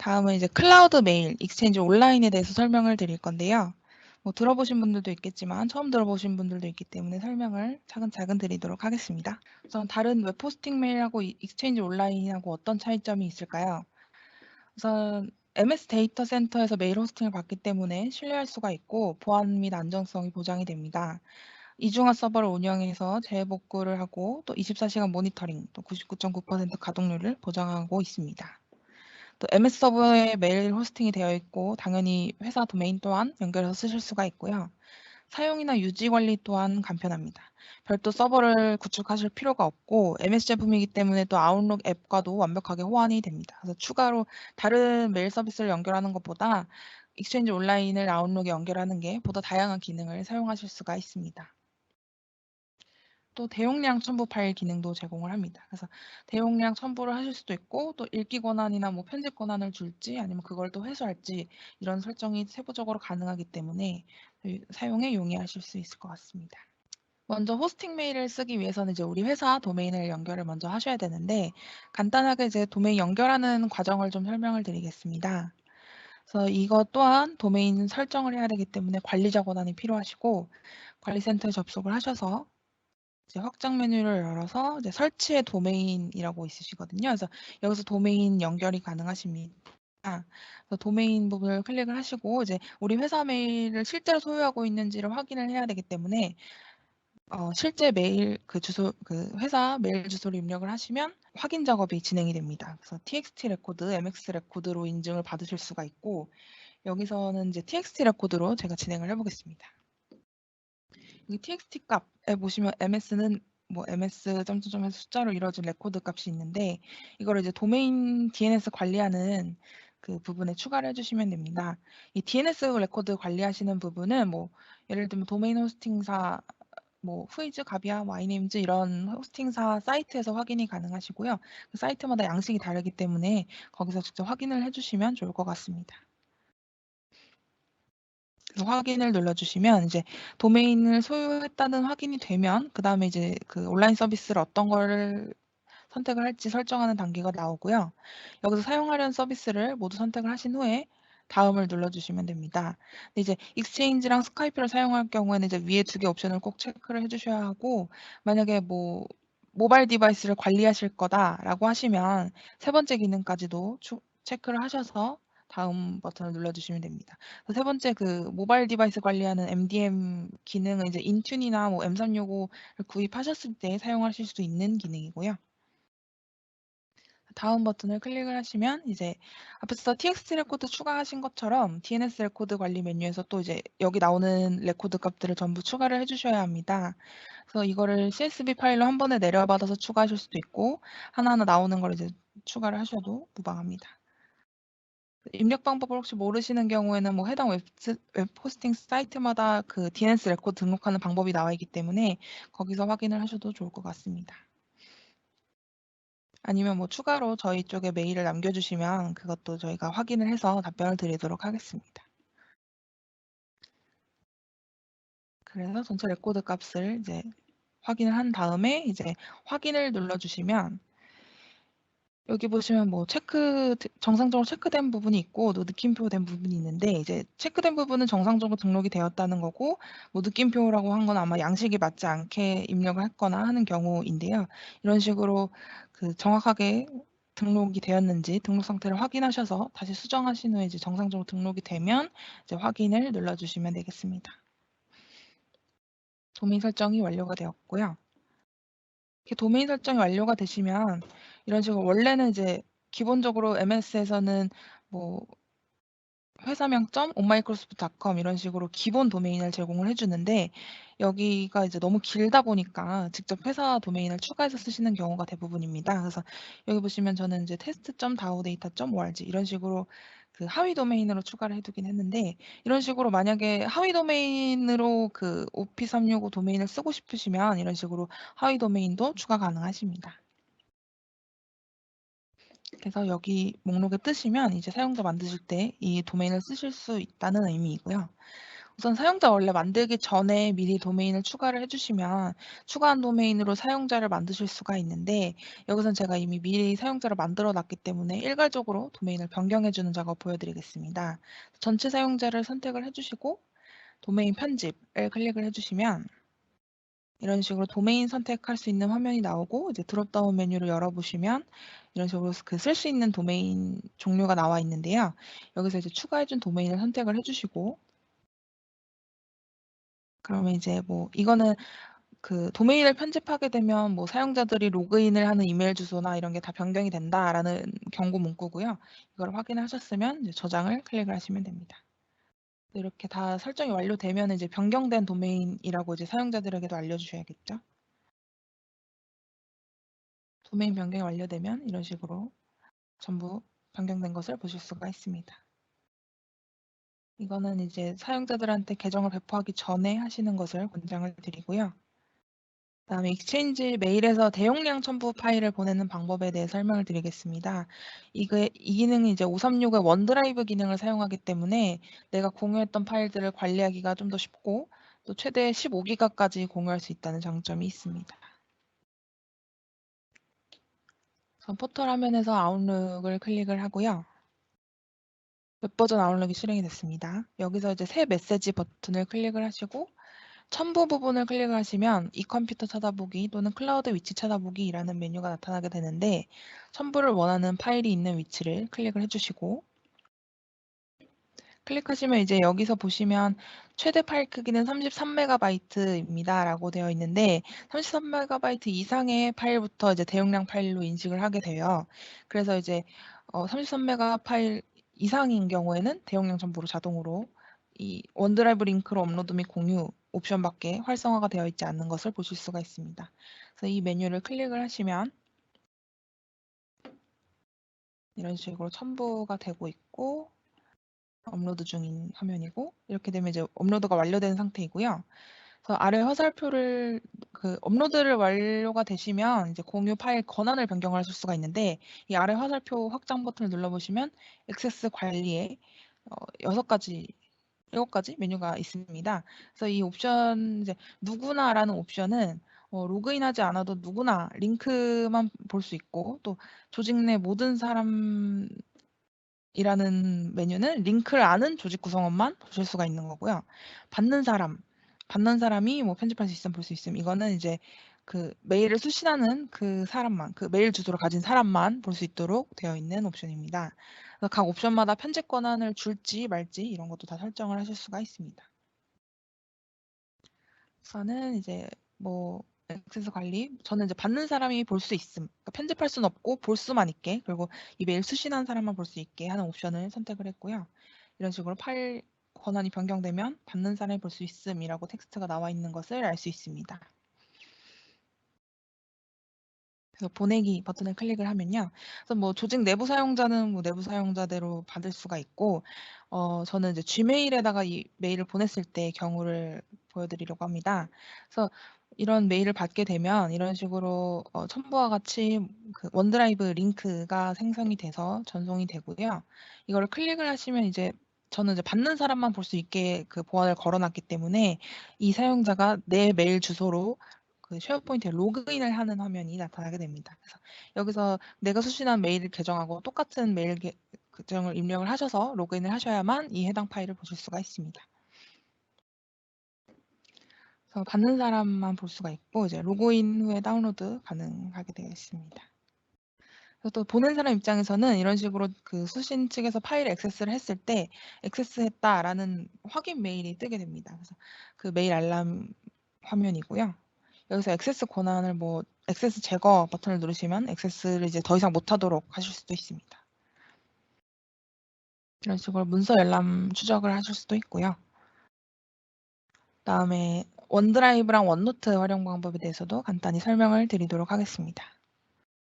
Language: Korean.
다음은 이제 클라우드 메일 익스체인지 온라인에 대해서 설명을 드릴 건데요. 뭐 들어보신 분들도 있겠지만 처음 들어보신 분들도 있기 때문에 설명을 차근차근 드리도록 하겠습니다. 우선 다른 웹 호스팅 메일하고 이- 익스체인지 온라인하고 어떤 차이점이 있을까요? 우선 MS 데이터 센터에서 메일 호스팅을 받기 때문에 신뢰할 수가 있고 보안 및 안정성이 보장이 됩니다. 이중화 서버를 운영해서 재복구를 하고 또 24시간 모니터링, 또 99.9% 가동률을 보장하고 있습니다. 또 MS 서버에 메일 호스팅이 되어 있고 당연히 회사 도메인 또한 연결해서 쓰실 수가 있고요. 사용이나 유지 관리 또한 간편합니다. 별도 서버를 구축하실 필요가 없고 MS 제품이기 때문에 또 아웃룩 앱과도 완벽하게 호환이 됩니다. 그래서 추가로 다른 메일 서비스를 연결하는 것보다 익스체인지 온라인을 아웃룩에 연결하는 게 보다 다양한 기능을 사용하실 수가 있습니다. 또 대용량 첨부 파일 기능도 제공을 합니다. 그래서 대용량 첨부를 하실 수도 있고 또 읽기 권한이나 뭐 편집 권한을 줄지 아니면 그걸 또 회수할지 이런 설정이 세부적으로 가능하기 때문에 사용에 용이하실 수 있을 것 같습니다. 먼저 호스팅 메일을 쓰기 위해서는 이제 우리 회사 도메인을 연결을 먼저 하셔야 되는데 간단하게 이제 도메인 연결하는 과정을 좀 설명을 드리겠습니다. 그래서 이것 또한 도메인 설정을 해야 되기 때문에 관리자 권한이 필요하시고 관리센터에 접속을 하셔서 이제 확장 메뉴를 열어서 이제 설치의 도메인이라고 있으시거든요. 그래서 여기서 도메인 연결이 가능하십니다. 그래서 도메인 부분을 클릭을 하시고 이제 우리 회사 메일을 실제로 소유하고 있는지를 확인을 해야 되기 때문에 어, 실제 메일 그 주소 그 회사 메일 주소를 입력을 하시면 확인 작업이 진행이 됩니다. 그래서 txt 레코드, mx 레코드로 인증을 받으실 수가 있고 여기서는 이제 txt 레코드로 제가 진행을 해보겠습니다. 여기 txt 값에 보시면 ms는 뭐 ms 점점점에서 숫자로 이루어진 레코드 값이 있는데 이걸 이제 도메인 DNS 관리하는 그 부분에 추가를 해주시면 됩니다. 이 DNS 레코드 관리하시는 부분은 뭐 예를 들면 도메인 호스팅사 뭐 후이즈, 가비아, 와이네임즈 이런 호스팅사 사이트에서 확인이 가능하시고요. 그 사이트마다 양식이 다르기 때문에 거기서 직접 확인을 해주시면 좋을 것 같습니다. 확인을 눌러주시면 이제 도메인을 소유했다는 확인이 되면 그 다음에 이제 그 온라인 서비스를 어떤 거를 선택을 할지 설정하는 단계가 나오고요. 여기서 사용하려는 서비스를 모두 선택을 하신 후에 다음을 눌러주시면 됩니다. 이제 익스체인지랑 스카이프를 사용할 경우에는 이제 위에 두 개 옵션을 꼭 체크를 해주셔야 하고 만약에 뭐 모바일 디바이스를 관리하실 거다라고 하시면 세 번째 기능까지도 추, 체크를 하셔서 다음 버튼을 눌러주시면 됩니다. 세 번째 그 모바일 디바이스 관리하는 MDM 기능은 이제 인튠이나 뭐 M365를 구입하셨을 때 사용하실 수 있는 기능이고요. 다음 버튼을 클릭을 하시면 이제 앞에서 txt 레코드 추가하신 것처럼 DNS 레코드 관리 메뉴에서 또 이제 여기 나오는 레코드 값들을 전부 추가를 해주셔야 합니다. 그래서 이거를 CSV 파일로 한 번에 내려받아서 추가하실 수도 있고 하나하나 나오는 걸 이제 추가를 하셔도 무방합니다. 입력 방법을 혹시 모르시는 경우에는 뭐 해당 웹, 웹 호스팅 사이트마다 그 DNS 레코드 등록하는 방법이 나와 있기 때문에 거기서 확인을 하셔도 좋을 것 같습니다. 아니면 뭐 추가로 저희 쪽에 메일을 남겨주시면 그것도 저희가 확인을 해서 답변을 드리도록 하겠습니다. 그래서 전체 레코드 값을 이제 확인을 한 다음에 이제 확인을 눌러주시면 여기 보시면 뭐 체크 정상적으로 체크된 부분이 있고 또 느낌표 된 부분이 있는데 이제 체크된 부분은 정상적으로 등록이 되었다는 거고 뭐 느낌표라고 한 건 아마 양식이 맞지 않게 입력을 했거나 하는 경우인데요. 이런 식으로 그 정확하게 등록이 되었는지 등록 상태를 확인하셔서 다시 수정하신 후에 이제 정상적으로 등록이 되면 이제 확인을 눌러주시면 되겠습니다. 도메인 설정이 완료가 되었고요. 이렇게 도메인 설정이 완료가 되시면 이런 식으로 원래는 이제 기본적으로 MS에서는 뭐 회사명점 onmicrosoft.com 이런 식으로 기본 도메인을 제공을 해주는데 여기가 이제 너무 길다 보니까 직접 회사 도메인을 추가해서 쓰시는 경우가 대부분입니다. 그래서 여기 보시면 저는 이제 test.daodata.org 이런 식으로 그 하위 도메인으로 추가를 해두긴 했는데 이런 식으로 만약에 하위 도메인으로 그 오피스 365 도메인을 쓰고 싶으시면 이런 식으로 하위 도메인도 추가 가능하십니다. 그래서 여기 목록에 뜨시면 이제 사용자 만드실 때 이 도메인을 쓰실 수 있다는 의미이고요. 우선 사용자 원래 만들기 전에 미리 도메인을 추가를 해주시면 추가한 도메인으로 사용자를 만드실 수가 있는데 여기선 제가 이미 미리 사용자를 만들어 놨기 때문에 일괄적으로 도메인을 변경해주는 작업 보여드리겠습니다. 전체 사용자를 선택을 해주시고 도메인 편집을 클릭을 해주시면 이런 식으로 도메인 선택할 수 있는 화면이 나오고 이제 드롭다운 메뉴를 열어보시면 이런 식으로 그 쓸 수 있는 도메인 종류가 나와 있는데요. 여기서 이제 추가해준 도메인을 선택을 해주시고 그러면 이제 뭐 이거는 그 도메인을 편집하게 되면 뭐 사용자들이 로그인을 하는 이메일 주소나 이런 게 다 변경이 된다라는 경고 문구고요. 이걸 확인하셨으면 저장을 클릭을 하시면 됩니다. 이렇게 다 설정이 완료되면 이제 변경된 도메인이라고 이제 사용자들에게도 알려주셔야겠죠. 도메인 변경이 완료되면 이런 식으로 전부 변경된 것을 보실 수가 있습니다. 이거는 이제 사용자들한테 계정을 배포하기 전에 하시는 것을 권장을 드리고요. 그다음에 익스체인지 메일에서 대용량 첨부 파일을 보내는 방법에 대해 설명을 드리겠습니다. 이게 이 기능은 이제 536의 원드라이브 기능을 사용하기 때문에 내가 공유했던 파일들을 관리하기가 좀 더 쉽고 또 최대 15기가까지 공유할 수 있다는 장점이 있습니다. 전 포털 화면에서 아웃룩을 클릭을 하고요. 웹 버전 아웃룩이 실행이 됐습니다. 여기서 이제 새 메시지 버튼을 클릭을 하시고 첨부 부분을 클릭하시면 이 컴퓨터 찾아보기 또는 클라우드 위치 찾아보기라는 메뉴가 나타나게 되는데 첨부를 원하는 파일이 있는 위치를 클릭을 해주시고 클릭하시면 이제 여기서 보시면 최대 파일 크기는 33MB입니다 라고 되어 있는데 33MB 이상의 파일부터 이제 대용량 파일로 인식을 하게 돼요. 그래서 이제 33MB 파일 이상인 경우에는 대용량 첨부로 자동으로 이 원드라이브 링크로 업로드 및 공유 옵션밖에 활성화가 되어 있지 않는 것을 보실 수가 있습니다. 그래서 이 메뉴를 클릭을 하시면 이런 식으로 첨부가 되고 있고 업로드 중인 화면이고 이렇게 되면 이제 업로드가 완료된 상태이고요. 그래서 아래 화살표를 그 업로드를 완료가 되시면 이제 공유 파일 권한을 변경하실 수가 있는데 이 아래 화살표 확장 버튼을 눌러보시면 액세스 관리에 어, 6가지 일곱 가지 메뉴가 있습니다. 그래서 이 옵션 이제 누구나라는 옵션은 어, 로그인하지 않아도 누구나 링크만 볼 수 있고 또 조직 내 모든 사람 이라는 메뉴는 링크를 아는 조직 구성원만 보실 수가 있는 거고요. 받는 사람, 받는 사람이 뭐 편집할 수 있으면 볼수 있음. 이거는 이제 그 메일을 수신하는 그 사람만, 그 메일 주소를 가진 사람만 볼 수 있도록 되어 있는 옵션입니다. 각 옵션마다 편집 권한을 줄지 말지 이런 것도 다 설정을 하실 수가 있습니다. 우선은 이제 뭐 액세스 관리, 저는 이제 받는 사람이 볼 수 있음. 그러니까 편집할 수는 없고 볼 수만 있게, 그리고 이 메일 수신한 사람만 볼 수 있게 하는 옵션을 선택을 했고요. 이런 식으로 파일 권한이 변경되면 받는 사람이 볼 수 있음이라고 텍스트가 나와 있는 것을 알 수 있습니다. 그래서 보내기 버튼을 클릭을 하면요. 그래서 뭐 조직 내부 사용자는 뭐 내부 사용자대로 받을 수가 있고, 어, 저는 이제 Gmail에다가 이 메일을 보냈을 때 경우를 보여드리려고 합니다. 그래서 이런 메일을 받게 되면 이런 식으로 어, 첨부와 같이 그 원드라이브 링크가 생성이 돼서 전송이 되고요. 이걸 클릭을 하시면 이제 저는 이제 받는 사람만 볼 수 있게 그 보안을 걸어놨기 때문에 이 사용자가 내 메일 주소로 그 쉐어포인트에 로그인을 하는 화면이 나타나게 됩니다. 그래서 여기서 내가 수신한 메일을 계정하고 똑같은 메일 계정을 입력을 하셔서 로그인을 하셔야만 이 해당 파일을 보실 수가 있습니다. 그래서 받는 사람만 볼 수가 있고 이제 로그인 후에 다운로드 가능하게. 그래서 또 보낸 사람 입장에서는 이런 식으로 그 수신 측에서 파일을 액세스를 했을 때 액세스했다라는 확인 메일이 뜨게 됩니다. 그래서 그 메일 알람 화면이고요. 여기서 액세스 권한을 뭐 액세스 제거 버튼을 누르시면 액세스를 이제 더 이상 못하도록 하실 수도 있습니다. 이런 식으로 문서 열람 추적을 하실 수도 있고요. 다음에 원드라이브랑 원노트 활용 방법에 대해서도 간단히 설명을 드리도록 하겠습니다.